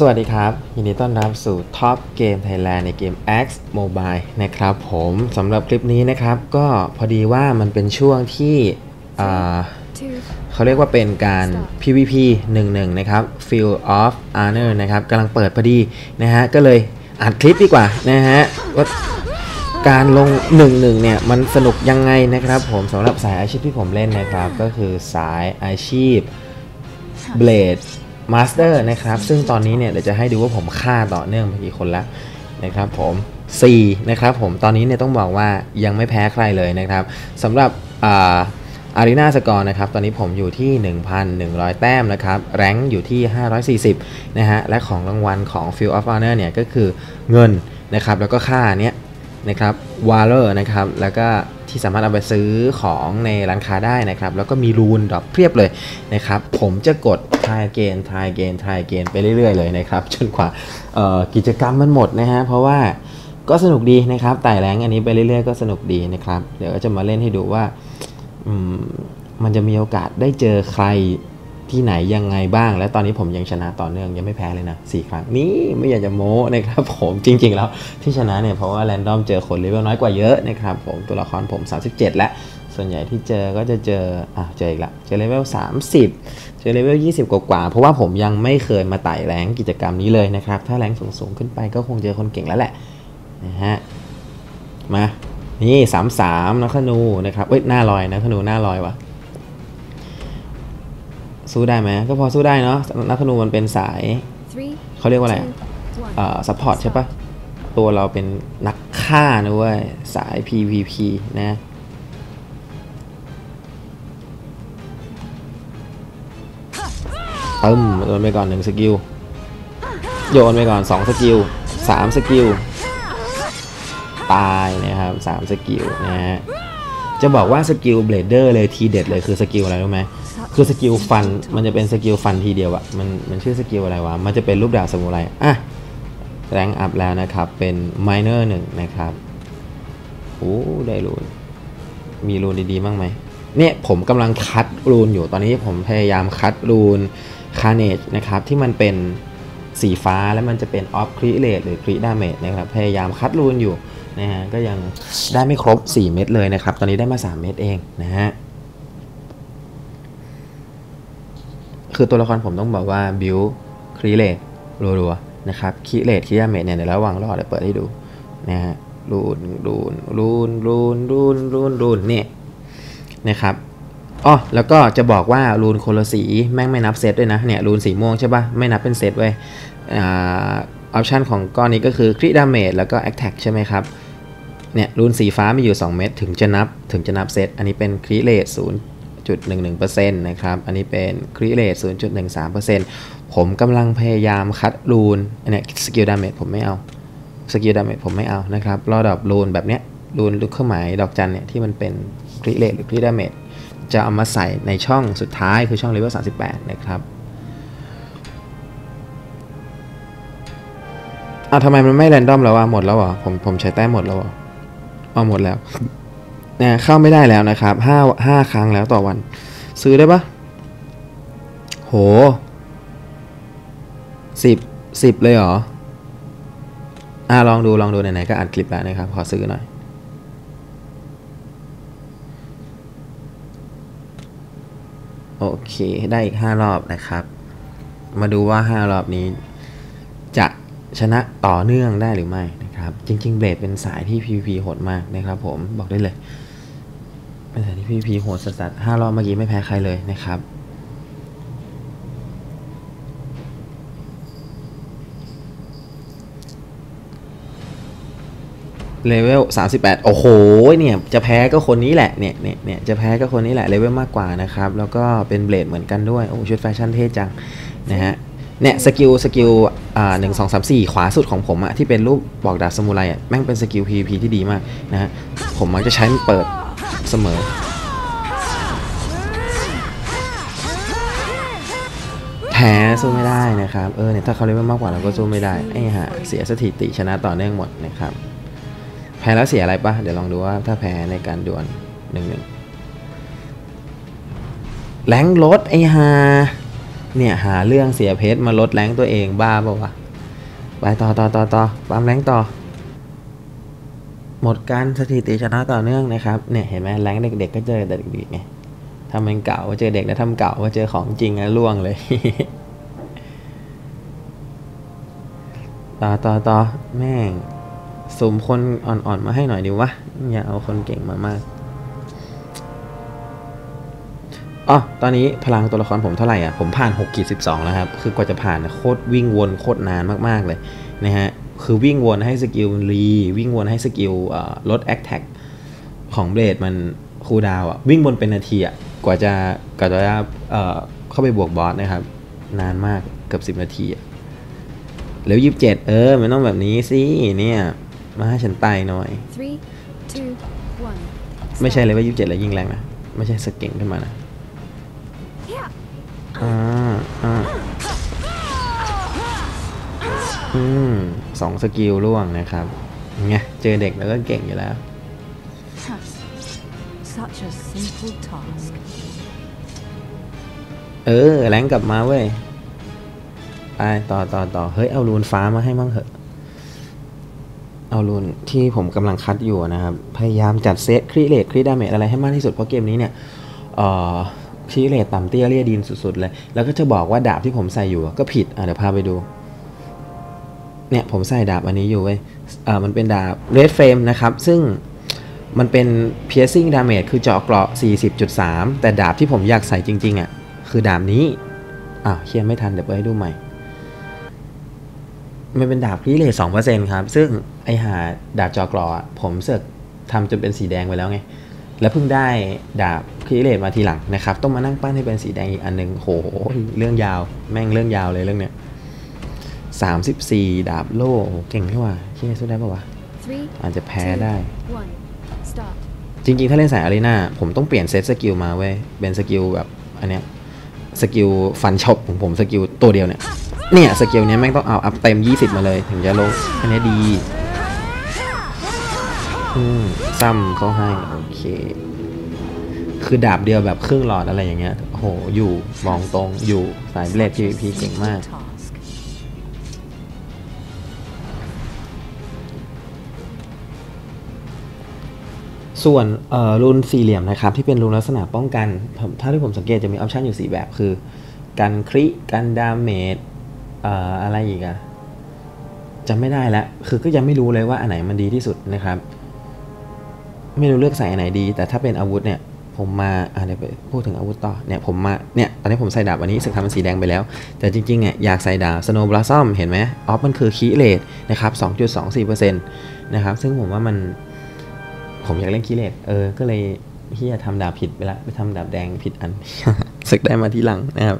สวัสดีครับ ยินดีต้อนรับสู่ Top Game Thailand ในเกม X Mobile นะครับผมสำหรับคลิปนี้นะครับ ก็พอดีว่ามันเป็นช่วงที่อ่า two, เขาเรียกว่าเป็นการ PVP 1-1 นะครับ Field of Honor นะครับกำลังเปิดพอดีนะฮะ ก็เลยอัดคลิปดีกว่านะฮะว่าการลง 1-1 เนี่ย มันสนุกยังไงนะครับผมสำหรับสายอาชีพที่ผมเล่นนะครับ ก็คือสายอาชีพ Blade Master นะครับ ซึ่งตอนนี้เนี่ยเดี๋ยวจะให้ดูว่าผมฆ่าต่อเนื่องไปกี่คนแล้วนะครับผม4นะครับผมตอนนี้เนี่ยต้องบอกว่ายังไม่แพ้ใครเลยนะครับสำหรับอาอารีนาสกอร์นะครับตอนนี้ผมอยู่ที่ 1,100 แต้มนะครับแรงอยู่ที่ 540นะฮะและของรางวัลของ Field of Honor เนี่ยก็คือเงินนะครับแล้วก็ค่าเนี้ย นะครับวาเลอร์นะครับแล้วก็ที่สามารถเอาไปซื้อของในร้านค้าได้นะครับ แล้วก็มีรูนดรอปเพียบเลยนะครับ ผมจะกด try again try again try again ไปเรื่อยๆเลยนะครับ จนกว่ากิจกรรมมันหมดนะฮะ เพราะว่าก็สนุกดีนะครับไต่แรงอันนี้ไปเรื่อยๆก็สนุกดีนะครับ เดี๋ยวก็จะมาเล่นให้ดูว่ามมันจะมีโอกาสได้เจอใคร ที่ไหนยังไงบ้าง และตอนนี้ผมยังชนะต่อเนื่องยังไม่แพ้เลยนะสี่ครั้งนี่ไม่อยากจะโม้นะครับผมจริง ๆ แล้วที่ชนะเนี่ยเพราะว่าแรนดอมเจอคนเลเวลน้อยกว่าเยอะนะครับผมตัวละครผม 37 แล้ว ส่วนใหญ่ที่เจอก็จะเจออะเจออีกละเจอเลเวล30 เจอเลเวล20 กว่าๆเพราะว่าผมยังไม่เคยมาไต่แรงกิจกรรมนี้เลยนะครับถ้าแรงสูงๆขึ้นไปก็คงเจอคนเก่งแล้วแหละนะฮะมานี่สามสามนักธนูนะครับเอ้ยหน้าลอยนักธนูหน้าลอยวะ สู้ได้ไหมก็พอสู้ได้เนาะนักธนูมันเป็นสาย three, เขาเรียกว่าอะไร two, one. เอ่อซัพพอร์ตใช่ปะตัวเราเป็นนักฆ่านะเว้ยสาย PVP นะตึมโยนไปก่อนหนึ่งสกิลโยนไปก่อนสองสกิลสามสกิลตายนะครับสามสกิลนะฮะจะบอกว่าสกิลเบลเดอร์เลยทีเด็ดเลยคือสกิลอะไรรู้ไหม คือสกิลฟันมันจะเป็นสกิลฟันทีเดียวอะมันมันชื่อสกิลอะไรวะ มันจะเป็นรูปดาบสมุไรอะแรงอัพแล้วนะครับ เป็นไมเนอร์หนึ่งนะครับโอ้ได้รูน มีรูนดีๆบ้างไหมเนี่ยผมกำลังคัดรูนอยู่ตอนนี้ผมพยายามคัดรูนคาเนจนะครับที่มันเป็นสีฟ้าแล้วมันจะเป็นออฟครีเลตหรือครีดาเมจนะครับพยายามคัดรูนอยู่นะฮะก็ยังได้ไม่ครบ 4 เม็ดเลยนะครับ ตอนนี้ได้มา 3 เม็ดเองนะฮะ คือตัวละครผมต้องบอกว่าบิวครีเลตรัวๆนะครับครีเลตครีดาเมจเนี่ยในระหว่างรอเดี๋ยวเปิดให้ดูนะฮะรูนรูนรูนรูนรูนรูนรูนเนี่ยนะครับอ๋อแล้วก็จะบอกว่ารูนโคนละสีแม่งไม่นับเซตด้วยนะเนี่ยรูนสีม่วงใช่ปะไม่นับเป็นเซตเว้ยอ่าออปชันของก้อนนี้ก็คือคริดาเมจแล้วก็แอคแท็กใช่ไหมครับเนี่ยรูนสีฟ้ามีอยู่ 2 เม็ดถึงจะนับถึงจะนับเซตอันนี้เป็นคริเลต 0.11%นะครับ อันนี้เป็นคริเลต0.13%ผมกำลังพยายามคัดรูนอันเนี้ยสกิลดาเมจผมไม่เอา สกิลดาเมจผมไม่เอานะครับรอดอกรูนแบบเนี้ยรูนลูกเครื่องหมายดอกจันเนี่ยที่มันเป็นคริเลตหรือคริดาเมจจะเอามาใส่ในช่องสุดท้ายคือช่องเลเวล38 นะครับอะทำไมมันไม่แรนดอมแล้ววะหมดแล้วเหรอผมผมใช้แต้มหมดแล้วเหรอเอาหมดแล้ว นะเข้าไม่ได้แล้วนะครับห้าห้าครั้งแล้วต่อวัน ซื้อได้ปะโหสิบสิบเลยเหรอ อะลองดูลองดูไหนๆก็อัดคลิปแล้วนะครับ ขอซื้อหน่อยโอเค ได้อีก 5 รอบนะครับ มาดูว่า 5 รอบนี้ จะชนะต่อเนื่องได้หรือไม่นะครับ จริง ๆ เบลดเป็นสายที่ PVP โหดมากนะครับผมบอกได้เลย เป็นสายที่ PVP โหดสัสๆ5รอบเมื่อกี้ไม่แพ้ใครเลยนะครับเลเวล38 โอ้โห เนี่ย จะแพ้ก็คนนี้แหละ เนี่ยเนี่ยเนี่ยจะแพ้ก็คนนี้แหละ เลเวลมากกว่านะครับ แล้วก็เป็นเบลดเหมือนกันด้วย โอ้ชุดแฟชั่นเท่จัง นะฮะ เนี่ย สกิล สกิล อ่าหนึ่งสองสามสี่ขวาสุดของผมอะที่เป็นรูปบอกดาบสมุไรอะแม่งเป็นสกิล PVP ที่ดีมากนะฮะ ผมมักจะใช้เปิด เสมอ แพ้สู้ไม่ได้นะครับ เออเนี่ยถ้าเขาเลเวลมากกว่าเราก็สู้ไม่ได้ไอ้ห่าเสียสถิติชนะต่อเนื่องหมดนะครับ แพ้แล้วเสียอะไรปะเดี๋ยวลองดูว่าถ้าแพ้ในการดวลหนึ่งหนึ่งแรงลดไอ้ฮาเนี่ยหาเรื่องเสียเพชรมาลดแรงตัวเองบ้าปล่าวะไปต่อต่อต่อต่อปั๊มแรงต่อ หมดการสถิติชนะต่อเนื่องนะครับเนี่ยเห็นไหมแรงเด็ก ๆ ก็เจอแต่เด็กๆไงทำเป็นเก่าเจอเด็กแล้วทำเก่ามาเจอของจริงแล้วล่วงเลย ต่อต่อต่อแม่งสมคนอ่อนๆมาให้หน่อยดิวะอย่าเอาคนเก่งมามากอ๋อตอนนี้พลังตัวละครผมเท่าไหร่อะ ผมผ่าน6กีด12 แล้วครับ คือกว่าจะผ่านโคตรวิ่งวนโคตรนานมาก ๆ เลยนะฮะ คือวิ่งวนให้สกิลรีวิ่งวนให้สกิลลดแอคแท็กของเบลดมันคูลดาวน์อะวิ่งวนเป็นนาทีอะกว่าจะกว่าจะเอ่อเข้าไปบวกบอสนะครับ นานมากเกือบ10นาทีอะแล้วยี่สิบเจ็ดเออ มันต้องแบบนี้สิเนี่ย มาให้ฉันตายหน่อย Three, two, one. ไม่ใช่เลยว่ายี่สิบเจ็ดแล้วยิงแรงนะ ไม่ใช่สเก่งขึ้นมานะ Yeah. อ่าอ่าอืม สองสกิลร่วงนะครับไงเจอเด็กแล้วก็เก่งอยู่แล้ว Such a simple task. เออ แรงกลับมาเว้ยไปต่อต่อต่อเฮ้ย เอารูนฟ้ามาให้มั่งเหอะ เอารูนที่ผมกำลังคัดอยู่นะครับ พยายามจัดเซตครีเลตครีดาเมจอะไรให้มากที่สุด เพราะเกมนี้เนี่ยเอ่อครีเลตต่ำเตี้ยเรียดินสุดๆเลย แล้วก็จะบอกว่าดาบที่ผมใส่อยู่ก็ผิด อะเดี๋ยวพาไปดู เนี่ยผมใส่ดาบอันนี้อยู่เว้ยอ่ามันเป็นดาบ Red Frame นะครับ ซึ่งมันเป็น piercing damage คือเจาะเกราะ 40.3 แต่ดาบที่ผมอยากใส่จริงๆอะคือดาบนี้ อ้าวเคียนไม่ทันเดี๋ยวไปให้ดูใหม่ มันเป็นดาบครีเลทสองเปอร์เซ็นครับ ซึ่งไอหาดาบจอกรออะผมเสกทำจนเป็นสีแดงไปแล้วไง แล้วเพิ่งได้ดาบครีเลทมาทีหลังนะครับ ต้องมานั่งปั้นให้เป็นสีแดงอีกอันหนึ่งโห เรื่องยาว แม่งเรื่องยาวเลยเรื่องเนี้ย สามสิบสี่ดาบโล่โหเก่งที่ว่าเคียสู้ได้ปะวะ Three, อาจจะแพ้ได้ two, one. Start. จริงๆ ถ้าเล่นสายอารีนาผมต้องเปลี่ยนเซตสกิลมาเว้ย เป็นสกิลแบบ อันเนี้ย สกิลฟันช็อปของผมสกิลตัวเดียวเนี่ย เนี่ยสกิลเนี้ยแม่งต้องเอาอัพเต็ม 20 มาเลย ถึงจะลงอันเนี้ยดีอืมซ้ำเขาให้ โอเค คือดาบเดียวแบบครึ่งหลอดอะไรอย่างเงี้ยโอ้โหอยู่มองตรงอยู่สายเบลด Such a PVP เก่ง simple มาก ส่วนเอ่อรูนสี่เหลี่ยมนะครับที่เป็นรูนลักษณะป้องกันถ้าที่ผมสังเกตจะมีออปชันอยู่ 4 แบบคือกันคริกันดาเมจเอ่ออะไรอีกอะจำไม่ได้ล้วคือก็ยังไม่รู้เลยว่าอันไหนมันดีที่สุดนะครับ ไม่รู้เลือกใส่อันไหนดี แต่ถ้าเป็นอาวุธเนี่ยผมมาอะเดี๋ยวไปพูดถึงอาวุธต่อเนี่ยผมมาเนี่ยตอนนี้ผมใส่ดาบอันนี้สึกทำเป็นสีแดงไปแล้ว แต่จริงๆเนี่ยอยากใส่ดาบ Snow Blossom เห็นไหมออฟมันคือคีเลตนะครับ 2.24%นะครับซึ่งผมว่ามัน ผมอยากเล่นคีเลตเออ ก็เลยพี่จะทำดาบผิดไปละไปทำดาบแดงผิดอันสึกได้มาทีหลังนะครับ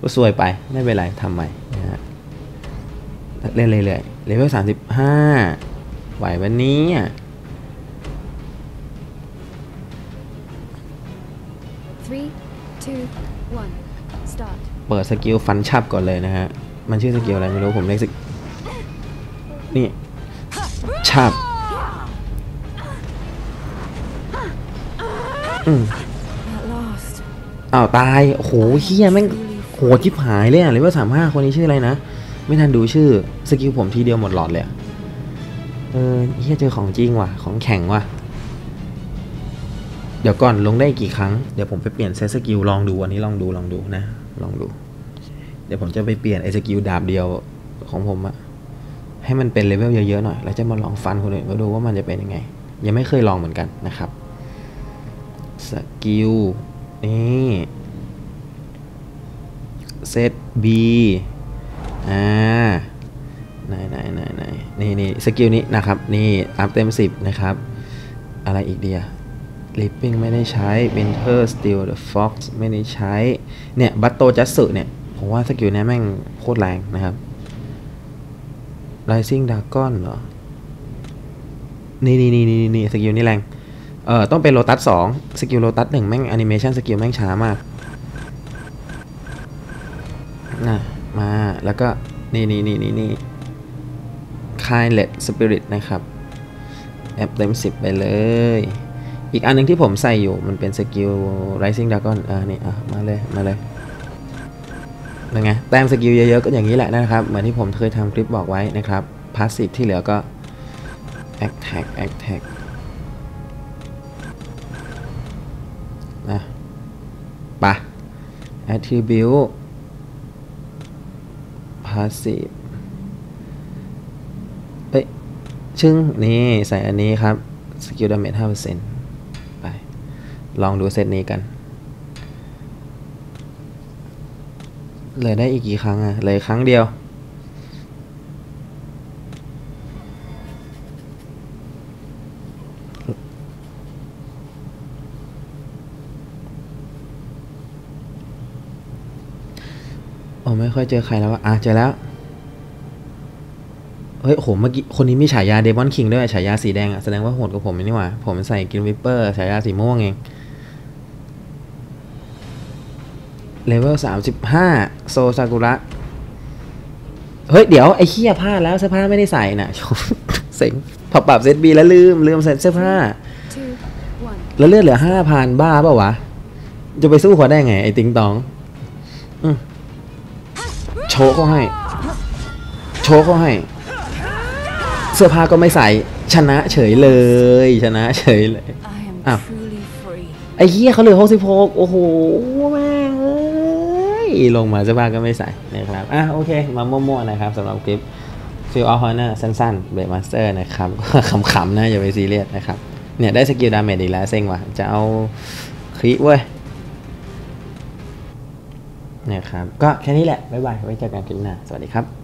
ก็ซวยไปไม่เป็นไรทำใหม่นะฮะเล่นเรื่อยๆเลเวลสามสิบห้าไหววันนี้อะ Three, two, one. Start. เปิดสกิลฟันชับก่อนเลยนะฮะ มันชื่อสกิลอะไรไม่รู้ผมเรียกสกนี่ชับ อืม At last. อ้าวตาย โอ้โหเฮียแม่งโหดชิบหายเลยอะเลยว่าสามห้าคนนี้ชื่ออะไรนะ ไม่ทันดูชื่อ สกิลผมทีเดียวหมดหลอดเลยอะเออเฮียเจอของจริงว่ะ ของแข็งว่ะ เดี๋ยวก่อนลงได้กี่ครั้ง เดี๋ยวผมไปเปลี่ยนเซตสกิลลองดูอันนี้ลองดูลองดูนะ ลองดู เดี๋ยวผมจะไปเปลี่ยนไอ้สกิลดาบเดียวของผมอะให้มันเป็นเลเวลเยอะๆหน่อย แล้วจะมาลองฟันคนอื่นมาดูว่ามันจะเป็นยังไง ยังไม่เคยลองเหมือนกันนะครับ สกิลนี่เซต B อ่าไหนไหนไหนไหนนี่นี่สกิลนี้นะครับ นี่อัพเต็ม 10 นะครับ อะไรอีกเดีย Leaping ไม่ได้ใช้ Winter Steel the Fox ไม่ได้ใช้ เนี่ย บัตโตจัสสึเนี่ย ผมว่าสกิลนี้แม่งโคตรแรงนะครับ Rising Dragon เหรอ นี่นี่นี่นี่นี่สกิลนี่แรง เออต้องเป็นโลตัสสองสกิลโลตัสหนึ่งแม่งแอนิเมชันสกิลแม่งช้ามากนะมาแล้วก็นี่นี่นี่นี่นี่คายเลดสปิริตนะครับแอปเต็มสิบไปเลย อีกอันหนึงที่ผมใส่อยู่มันเป็นสกิล Rising Dragon อ่านี่อะมาเลย มาเลยเป็นไงแต้มสกิลเยอะๆก็อย่างนี้แหละนะครับ เหมือนที่ผมเคยทำคลิปบอกไว้นะครับพาสซีฟที่เหลือก็ attack attack attribute passive เอ้ยชึ่งนี่ ใส่อันนี้ครับ skill damage 5%ไป ลองดูเซตนี้กันเหลยได้อีกกี่ครั้งอะเหลยครั้งเดียว โอ้ไม่ค่อยเจอใครแล้วอะอะเจอแล้ว เฮ้ยโหเมื่อกี้คนนี้มีฉายาเดมอนคิงด้วยฉายาสีแดงอะแสดงว่าโหดกว่าผมนี่หว่า ผมใส่กินวิปเปอร์ฉายาสีม่วงเองเลเวลสามสิบห้าโซซากุระ เฮ้ย เดี๋ยว ไอ้เคียพลาดแล้วเสื้อผ้าไม่ได้ใส่น่ะเซ็งพอปรับเซตบีแล้วลืม ลืมใส่เสื้อผ้า แล้วเลือดเหลือห้าพันบ้าเปล่าวะ จะไปสู้เขาได้ไง ไอ้ติงตอง อืม โชว์เขาให้ โชว์เขาให้ เสื้อผ้าก็ไม่ใส่ชนะเฉยเลย ชนะเฉยเลย I am Ah. truly free. ไอ้เหี้ยเขาเหลือหกสิบหกโอ้โหแม่งเอ้ยลงมาเสื้อผ้าก็ไม่ใส่นะครับอะโอเค มามั่วๆนะครับสำหรับคลิป Feel of Honor สั้นๆเบรมาสเตอร์นะครับขำๆนะอย่าไปซีเรียสนะครับเนี่ยได้สกิลดาเมจอีกแล้วเซ็งว่ะจะเอาคลิเว้ยเนะครับก็แค่นี้แหละบ๊ายบายไว้เจอกันคลิปหน้าสวัสดีครับ